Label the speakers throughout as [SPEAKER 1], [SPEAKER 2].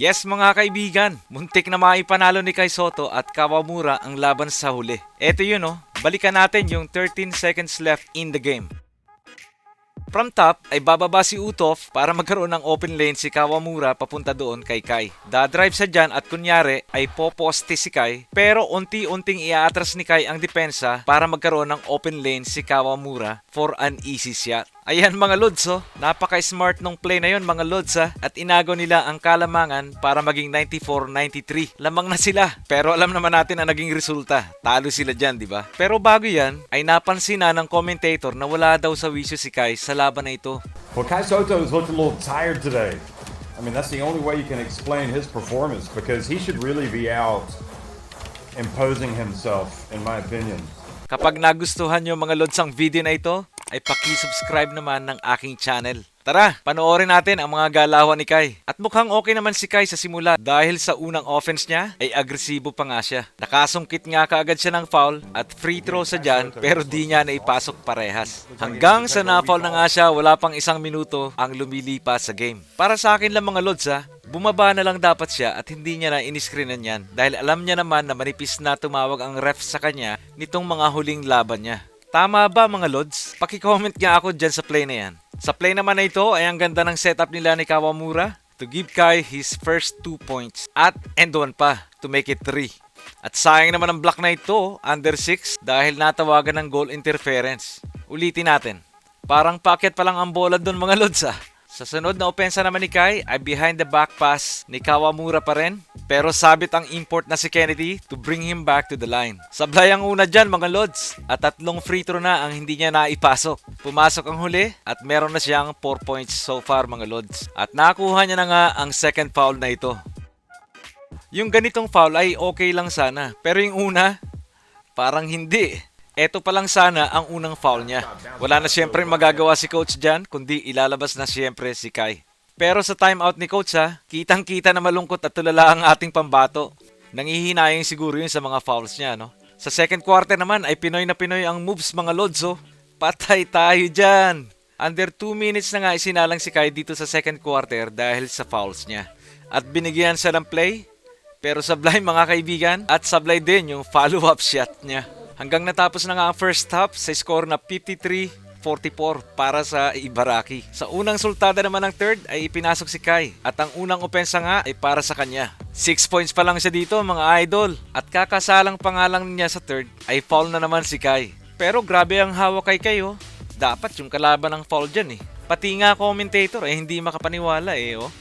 [SPEAKER 1] Yes mga kaibigan, muntik na maipanalo ni Kai Soto at Kawamura ang laban sa huli. Eto yun oh, balikan natin yung 13 seconds left in the game. From top ay bababa si Utov para magkaroon ng open lane si Kawamura papunta doon kay Kai. Dadrive sa dyan at kunyari ay poposte si Kai pero unti-unting iaatras ni Kai ang depensa para magkaroon ng open lane si Kawamura for an easy shot. Ayan mga Lods oh, napaka-smart nung play na yon mga Lods ha, at inago nila ang kalamangan para maging 94-93. Lamang na sila, pero alam naman natin ang naging resulta. Talo sila dyan, di ba? Pero bago yan, ay napansin na ng commentator na wala daw sa wisyo si Kai sa laban na ito.
[SPEAKER 2] Well, Kai Soto's looked a little tired today. I mean, that's the only way you can explain his performance because he should really be out imposing himself, in my opinion.
[SPEAKER 1] Kapag nagustuhan nyo mga Lods ang video na ito, ay paki-subscribe naman ng aking channel. Tara, panoorin natin ang mga galawan ni Kai. At mukhang okay naman si Kai sa simula dahil sa unang offense niya ay agresibo pa nga siya. Nakasungkit nga kaagad siya ng foul at free throw sa dyan pero di niya naipasok parehas. Hanggang sa na-foul na nga siya, wala pang isang minuto ang lumilipas sa game. Para sa akin lang mga Lods ha, Bumaba na lang dapat siya at hindi niya na iniskrinan yan dahil alam niya naman na manipis na tumawag ang ref sa kanya nitong mga huling laban niya. Tama ba mga Lods? Pakicomment nga ako dyan sa play na yan. Sa play naman na ito ay ang ganda ng setup nila ni Kawamura to give Kai his first 2 points at end one pa to make it 3. At sayang naman ang block na ito, under 6, dahil natawagan ng goal interference. Ulitin natin. Parang packet pa lang ang bola doon mga Lods ah. Sa sunod na opensa naman ni Kai ay behind the back pass ni Kawamura pa rin. Pero sabit ang import na si Kennedy to bring him back to the line. Sablay ang una dyan mga Lods at tatlong free throw na ang hindi niya naipasok. Pumasok ang huli at meron na siyang 4 points so far mga Lods. At nakuha niya na nga ang second foul na ito. Yung ganitong foul ay okay lang sana. Pero yung una, parang hindi. Eto pa lang sana ang unang foul niya. Wala na siyempre magagawa si coach dyan, kundi ilalabas na siyempre si Kai. Pero sa timeout ni coach ha, kitang kita na malungkot at tulala ang ating pambato. Nangihinayang siguro yun sa mga fouls niya, no? Sa second quarter naman ay Pinoy na Pinoy ang moves mga Lodzo. Patay tayo dyan! Under 2 minutes na nga isinalang si Kai dito sa second quarter dahil sa fouls niya. At binigyan siya ng play, pero sablay mga kaibigan at sablay din yung follow-up shot niya. Hanggang natapos na nga ang first half sa score na 53-44 para sa Ibaraki. Sa unang sultada naman ng third ay ipinasok si Kai at ang unang opensa nga ay para sa kanya. 6 points pa lang siya dito mga idol at kakasalang pangalang niya sa third ay foul na naman si Kai. Pero grabe ang hawak kay Kai oh. Dapat yung kalaban ng foul dyan eh. Pati nga commentator eh hindi makapaniwala eh oh.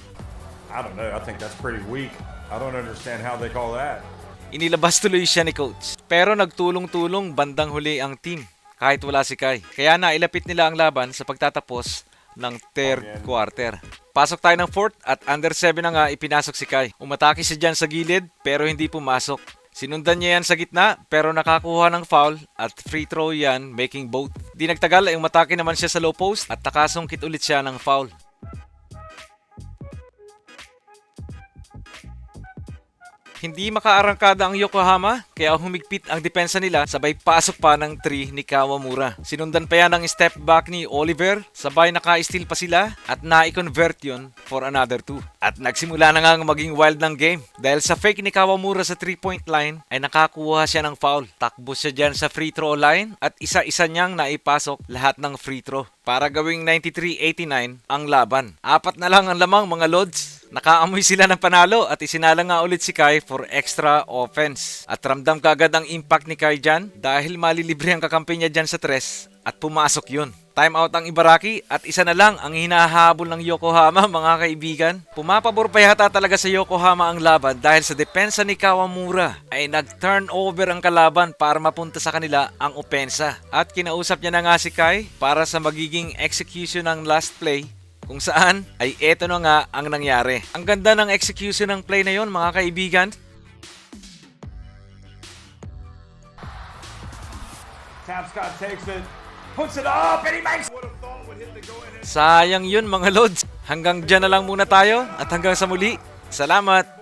[SPEAKER 2] I don't know. I think that's pretty weak. I don't understand how they call that.
[SPEAKER 1] Inilabas tuloy siya ni coach. Pero nagtulong-tulong bandang huli ang team kahit wala si Kai. Kaya nailapit nila ang laban sa pagtatapos ng third quarter. Pasok tayo ng fourth at under 7 na nga ipinasok si Kai. Umatake siya dyan sa gilid pero hindi pumasok. Sinundan niya yan sa gitna pero nakakuha ng foul at free throw yan making both. Di nagtagal ay umatake naman siya sa low post at nakasungkit ulit siya ng foul. Hindi makaarangkada ang Yokohama kaya humigpit ang depensa nila sabay pasok pa ng 3 ni Kawamura. Sinundan pa yan ng step back ni Oliver, sabay naka-steal pa sila at na-convert yun for another 2. At nagsimula na nga maging wild ng game dahil sa fake ni Kawamura sa 3-point line ay nakakuha siya ng foul. Takbo siya dyan sa free throw line at isa-isa niyang naipasok lahat ng free throw para gawing 93-89 ang laban. Apat na lang ang lamang mga Lods. Nakaamoy sila ng panalo at isinala nga ulit si Kai for extra offense. At ramdam kagad ang impact ni Kai dyan dahil malilibre ang kakampi niya dyan sa tres at pumasok yun. Time out ang Ibaraki at isa na lang ang hinahabol ng Yokohama mga kaibigan. Pumapabor pa yata talaga sa Yokohama ang laban dahil sa depensa ni Kawamura ay nag-turnover ang kalaban para mapunta sa kanila ang opensa. At kinausap niya na nga si Kai para sa magiging execution ng last play kung saan ay eto na nga ang nangyari. Ang ganda ng execution ng play na yon mga kaibigan.
[SPEAKER 2] Tapscott takes it, puts it up, and he makes.
[SPEAKER 1] Sayang yun mga lods. Hanggang dyan na lang muna tayo at hanggang sa muli. Salamat!